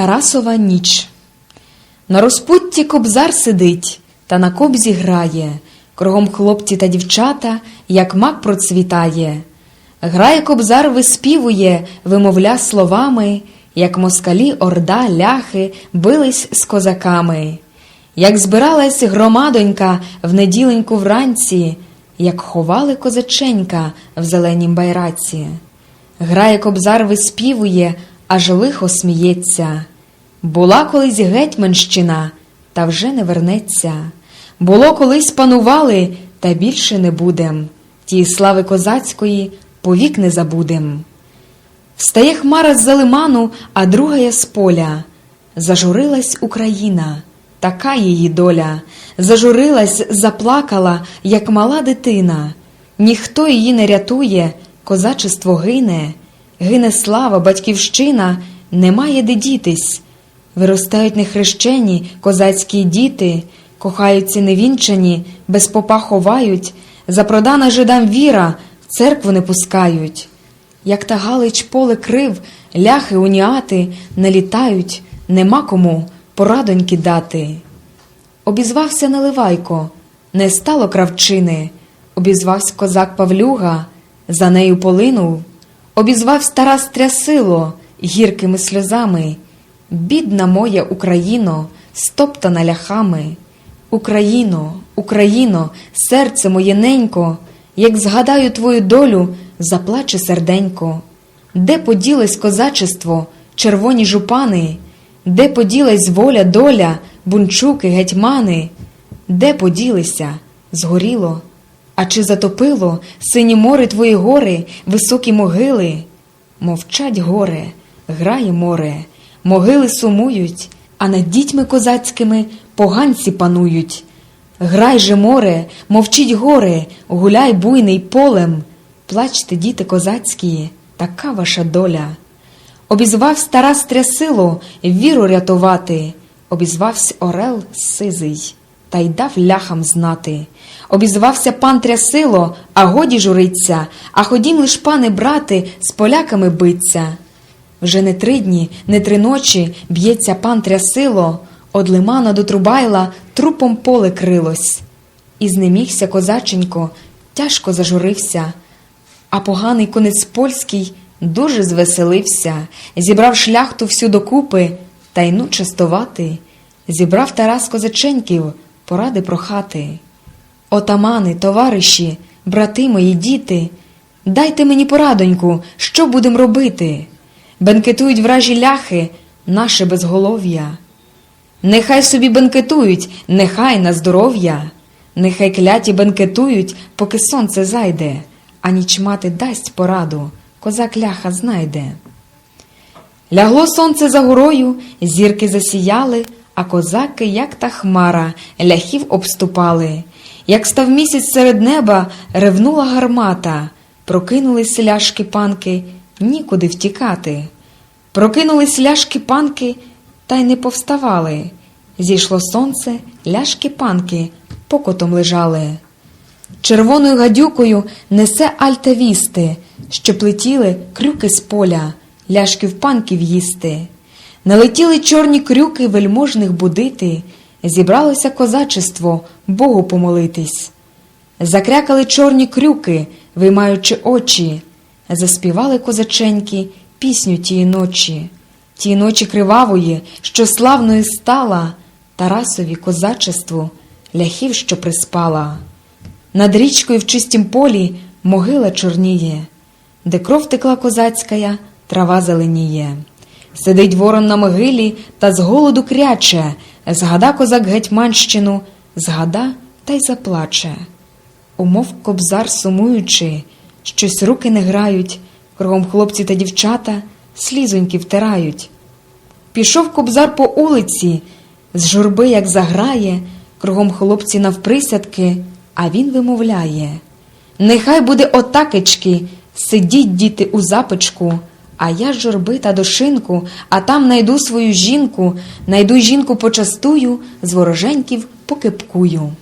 Тарасова ніч. На розпутті кобзар сидить, та на кобзі грає, кругом хлопці та дівчата, як мак процвітає. Грає кобзар, виспівує, вимовля словами, як москалі орда, ляхи бились з козаками. Як збиралась громадонька в неділеньку вранці, як ховали козаченька в зеленім байраці. Грає кобзар, виспівує, аж лихо сміється. Була колись гетьманщина, та вже не вернеться. Було колись панували, та більше не будем. Тії слави козацької повік не забудем. Встає хмара з-за лиману, а другая з поля. Зажурилась Україна, така її доля. Зажурилась, заплакала, як мала дитина. Ніхто її не рятує, козачество гине, гине слава, батьківщина, немає де дітись. Виростають нехрещені козацькі діти, кохаються невінчані, без попа ховають, запродана жидам віра, в церкву не пускають. Як та Галич поле крив, ляхи уніати налітають, нема кому порадоньки дати. Обізвався Наливайко, не стало кравчини, обізвався козак Павлюга, за нею полинув, обізвався Тарас Трясило гіркими сльозами. Бідна моя Україно, стоптана ляхами. Україно, Україно, серце моє ненько, як згадаю твою долю, заплаче серденько. Де поділось козачество, червоні жупани, де поділась воля, доля, бунчуки, гетьмани, де поділися, згоріло, а чи затопило сині море твої гори, високі могили? Мовчать горе, грає море, могили сумують, а над дітьми козацькими поганці панують. Грай же море, мовчіть горе, гуляй буйний полем, плачте, діти козацькі, така ваша доля. Обізвавсь Тарас Трясило віру рятувати, обізвався Орел Сизий, та й дав ляхам знати. Обізвався пан Трясило, а годі журиться, а ходім лиш, пане брати, з поляками биться. Вже не три дні, не три ночі б'ється пан Трясило, од лимана до Трубайла трупом поле крилось. І знемігся козаченько, тяжко зажурився, а поганий конець польський дуже звеселився, зібрав шляхту всю докупи та й ну частувати, зібрав Тарас козаченьків, поради прохати. Отамани, товариші, брати мої діти, дайте мені порадоньку, що будем робити. Бенкетують вражі ляхи, наше безголов'я. Нехай собі бенкетують, нехай на здоров'я, нехай кляті бенкетують, поки сонце зайде, а ніч мати дасть пораду, козак ляха знайде. Лягло сонце за горою, зірки засіяли, а козаки, як та хмара, ляхів обступали. Як став місяць серед неба, ревнула гармата, прокинулись ляшки панки, нікуди втікати. Прокинулись ляшки панки, та й не повставали. Зійшло сонце, ляшки панки покотом лежали. Червоною гадюкою несе альтавісти, що плетіли крюки з поля, ляшків панків їсти. Налетіли чорні крюки вельможних будити, зібралося козачество Богу помолитись. Закрякали чорні крюки, виймаючи очі, заспівали козаченьки пісню тієї ночі, тієї ночі кривавої, що славною стала Тарасові козачеству ляхів, що приспала. Над річкою в чистім полі могила чорніє, де кров текла козацька, трава зеленіє. Сидить ворон на могилі та з голоду кряче, згада козак Гетьманщину, згада та й заплаче. Умов кобзар сумуючи, щось руки не грають, кругом хлопці та дівчата слізоньки втирають. Пішов кобзар по улиці, з журби, як заграє, кругом хлопці навприсядки, а він вимовляє Нехай буде отакечки, сидіть, діти, у запечку, а я з журби та до шинку, а там найду свою жінку, найду жінку почастую, з вороженьків покипкую.